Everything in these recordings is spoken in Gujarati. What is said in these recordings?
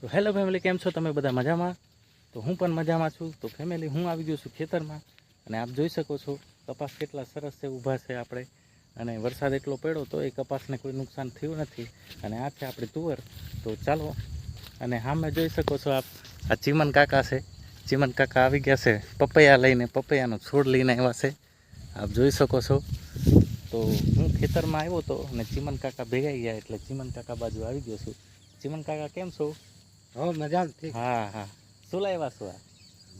તો હેલો ફેમિલી કેમ છો? તમે બધા મજામાં? તો હું પણ મજામાં છું. તો ફેમિલી હું આવી ગયો છું ખેતરમાં. અને આપ જોઈ શકો છો, કપાસ કેટલા સરસ છે, ઊભા છે આપણે. અને વરસાદ એટલો પડ્યો તો એ કપાસને કોઈ નુકસાન થયું નથી. અને આ છે આપણી તુવર. તો ચાલો, અને સામે જોઈ શકો છો આપ. આ ચીમન કાકા છે. ચીમન કાકા આવી ગયા છે પપૈયા લઈને, પપૈયાનો છોડ લઈને આવ્યા છે. આપ જોઈ શકો છો. તો હું ખેતરમાં આવ્યો હતો અને ચીમન કાકા ભેગાઈ ગયા એટલે ચીમન કાકા બાજુ આવી ગયો છું. ચીમન કાકા, કેમ છો? હો મજા ઠીક. હા હા. શું લાવ્યા છો આ?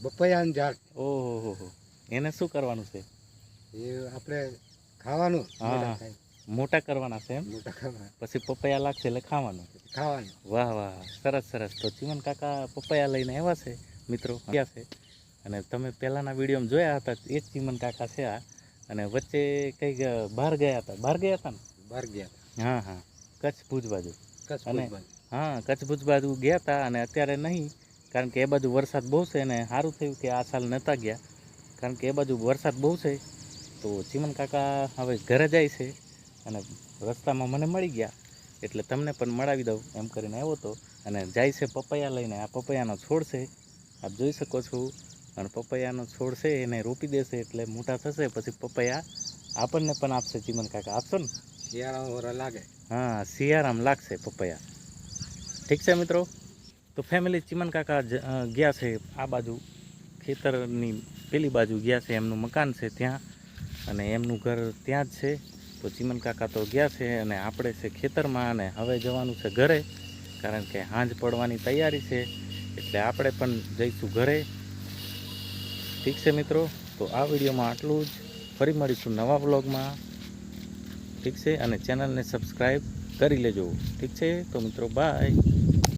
બપૈયાનું ઝાડ. ઓહો હો હો. એને શું કરવાનું છે? એ આપણે ખાવાનું હા. મોટા કરવાના છે એમ? મોટા પછી પપૈયા લાગશે એટલે ખાવાનું? ખાવાનું. વાહ વાહ સરસ સરસ. તો ચીમન કાકા પપૈયા લઈને આવ્યા છે મિત્રો. ગયા છે. અને તમે પહેલાંના વિડીયોમાં જોયા હતા એ જ ચીમન કાકા છે આ. અને વચ્ચે કંઈક બહાર ગયા હતા. બહાર ગયા હતા ને? બહાર ગયા હા હા. કચ્છ ભુજ બાજુ. અને- બાજુ. હા કચ્છ ભુજ બાજુ ગયા હતા અને અત્યારે નહીં કારણ કે એ બાજુ વરસાદ બહુ છે અને સારું થયું કે આ સાલ નહોતા ગયા. કારણ કે એ બાજુ વરસાદ બહુ છે તો ચીમન કાકા હવે ઘરે જાય છે અને રસ્તામાં મને મળી ગયા. એટલે તમને પણ મળાવી દઉં એમ કરીને આવ્યો હતો અને જાય છે પપૈયા લઈને. આ પપૈયાનો છોડ છે. આપ જોઈ શકો છો. અને પપૈયાનો છોડ છે એને રોપી દેશે એટલે મોટા થશે પછી પપૈયા આપણને પણ આપશે ચીમન કાકા. આપશો ને? શિયાળામાં લાગે. હા શિયાળામાં લાગશે પપૈયા. ઠીક છે મિત્રો? તો ફેમિલી ચિમન કાકા ગયા છે આ બાજુ. ખેતરની પેલી બાજુ ગયા છે, એમનું મકાન છે ત્યાં. અને એમનું ઘર ત્યાં જ છે. તો ચિમન કાકા તો ગયા છે અને આપણે છે ખેતરમાં અને હવે જવાનું છે ઘરે. કારણ કે હાંજ પડવાની તૈયારી છે. એટલે આપણે પણ જઈશું ઘરે. ઠીક છે મિત્રો? તો આ વિડીયોમાં આટલું જ. ફરી મળીશું નવા બ્લોગમાં ઠીક છે? અને ચેનલને સબસ્ક્રાઈબ કરી લેજો. ઠીક છે? તો મિત્રો બાય.